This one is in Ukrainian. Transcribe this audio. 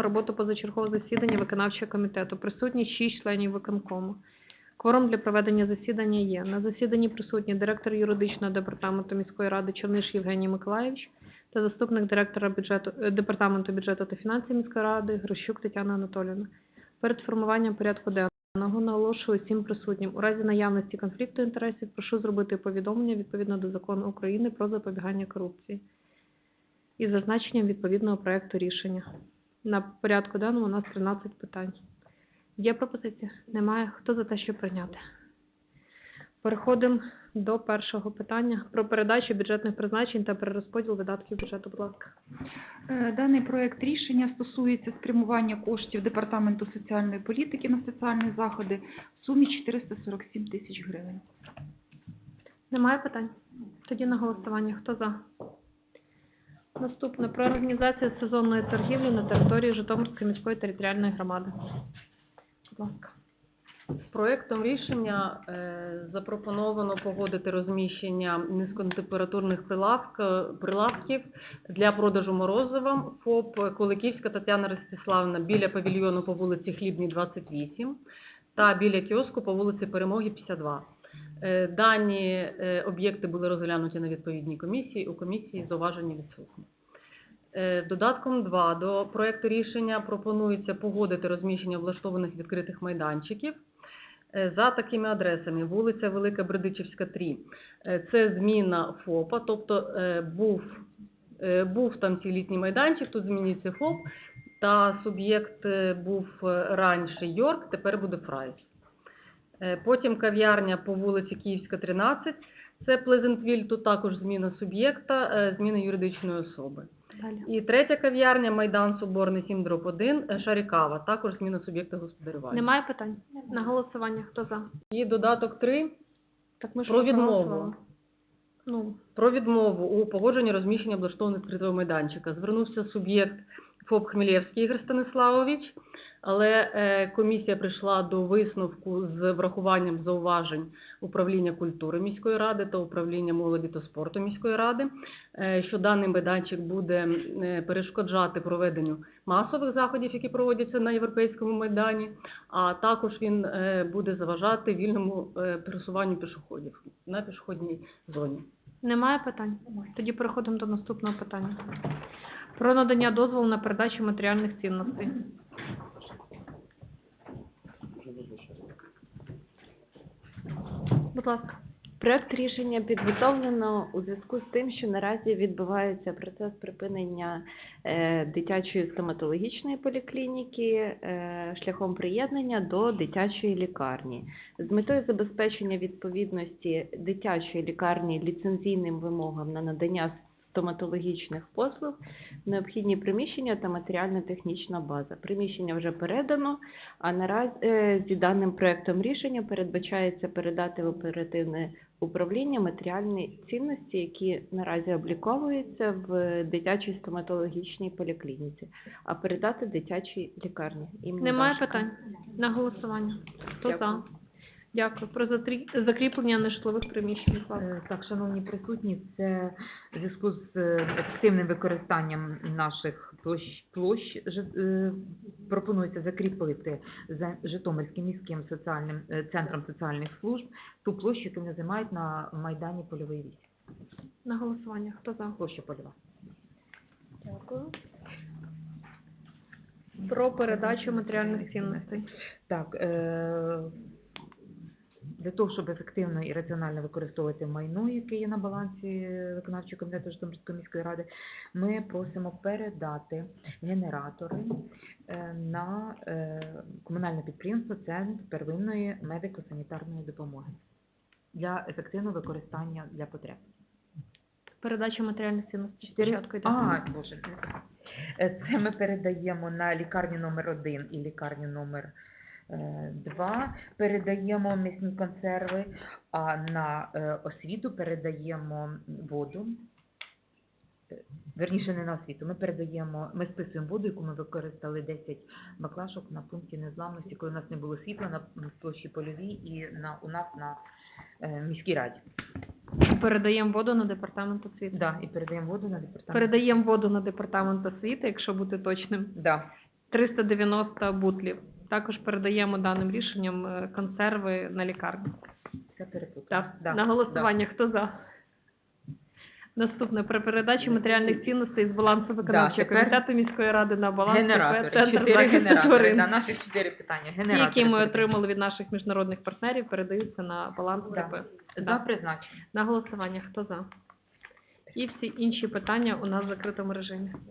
роботу позачергового засідання виконавчого комітету. Присутні 6 членів виконкому. Кворум для проведення засідання є. На засіданні присутні директор юридичного департаменту міської ради Черниш Євгеній Миколаївич та заступник директора бюджету, е, департаменту бюджету та фінансів міської ради Грищук Тетяна Анатоліївна. Перед формуванням порядку денного наголошую всім присутнім. У разі наявності конфлікту інтересів прошу зробити повідомлення відповідно до закону України про запобігання корупції із зазначенням відповідного проекту рішення. На порядку денному у нас 13 питань. Є пропозиція? Немає. Хто за те, щоб прийняти? Переходимо до першого питання про передачу бюджетних призначень та перерозподіл видатків бюджету. Будь ласка. Е, Даний проект рішення стосується спрямування коштів Департаменту соціальної політики на соціальні заходи в сумі 447 тисяч гривень. Немає питань? Тоді на голосування. Хто за? Наступне про організацію сезонної торгівлі на території Житомирської міської територіальної громади. Будь ласка. Проектом рішення е, запропоновано погодити розміщення низькотемпературних прилавк- прилавків для продажу морозива ФОП Куликівська Тетяна Ростиславівна біля павільйону по вулиці Хлібній, 28 та біля кіоску по вулиці Перемоги, 52. Е, Дані е, об'єкти були розглянуті на відповідній комісії. У комісії зауваження відсутні. Е, Додатком 2 до проекту рішення пропонується погодити розміщення влаштованих відкритих майданчиків за такими адресами. Вулиця Велика Бердичівська, 3. Е, Це зміна ФОПа, тобто був, був там цей літній майданчик, тут змінюється ФОП, та суб'єкт був раніше Йорк, тепер буде Фрайс. Е, Потім кав'ярня по вулиці Київська, 13. Це Плезентвіль, тут також зміна суб'єкта, е, зміна юридичної особи. Далі. І третя кав'ярня Майдан Соборний 7 дроп 1, е, Шарікава, також зміна суб'єкта господарювання. Немає питань? На голосування. Хто за? І додаток 3 Так ми Про відмову. Ну, про відмову у погодженні розміщення облаштованого відкритого майданчика. Звернувся суб'єкт ФОП Хмелєвський Ігор Станиславович, але е, комісія прийшла до висновку з врахуванням зауважень управління культури міської ради та управління молоді та спорту міської ради, е, що даний майданчик буде е, перешкоджати проведенню масових заходів, які проводяться на європейському майдані, а також він буде заважати вільному пересуванню пішоходів на пішохідній зоні. немає питань? Тоді переходимо до наступного питання. Про надання дозволу на передачу матеріальних цінностей. Будь ласка. Проект рішення підготовлено у зв'язку з тим, що наразі відбувається процес припинення е, дитячої стоматологічної поліклініки е, шляхом приєднання до дитячої лікарні. З метою забезпечення відповідності дитячої лікарні ліцензійним вимогам на надання стоматологічних послуг необхідні приміщення та матеріально-технічна база. Приміщення вже передано, а наразі е, зі даним проектом рішення передбачається передати в оперативне управління матеріальні цінності, які наразі обліковуються в дитячій стоматологічній поліклініці, а передати дитячій лікарні. імені Немає Дашка. питань? На голосування. Хто за? Дякую. Про затрі- закріплення нежитлових приміщень. Е, Так, шановні присутні, це в зв'язку з е, ефективним використанням наших площ, площ жи- е, пропонується закріпити за Житомирським міським соціальним е, центром соціальних служб ту площу, яку вони займають на майдані Польовий вісь. На голосування. Хто за? Площа польова. Дякую. Про передачу матеріальних цінностей. Так, е, для того, щоб ефективно і раціонально використовувати майно, яке є на балансі виконавчого комітету Житомирської міської ради, ми просимо передати генератори е, на е, комунальне підприємство Центр первинної медико-санітарної допомоги для ефективного використання для потреб. Передача матеріальних цінностей. Чотири- Спочатку. А, Боже. Е, Це ми передаємо на лікарню номер 1 і лікарню номер 2. Передаємо м'ясні консерви, а на е, освіту передаємо воду. Е, Верніше, не на освіту. Ми передаємо, ми списуємо воду, яку ми використали 10 баклашок на пункті незламності, коли у нас не було світла на площі польовій і на, у нас на е, міській раді. Передаємо воду на департамент освіти. Да, і передаємо воду на департамент. Передаємо воду на департамент освіти, якщо бути точним. Да. 390 бутлів. Також передаємо даним рішенням е, консерви на лікарню. Так, Да, на голосування. Хто за? Наступне. Про передачу матеріальних цінностей з балансу виконавчого тепер комітету міської ради на баланс Генератори. «Центр Чотири генератори. тварин». На наших чотири питання. Ті, Генератори. які ми отримали від наших міжнародних партнерів, передаються на баланс Да. ДП. За Да. призначення. На голосування. Хто за? І всі інші питання у нас в закритому режимі.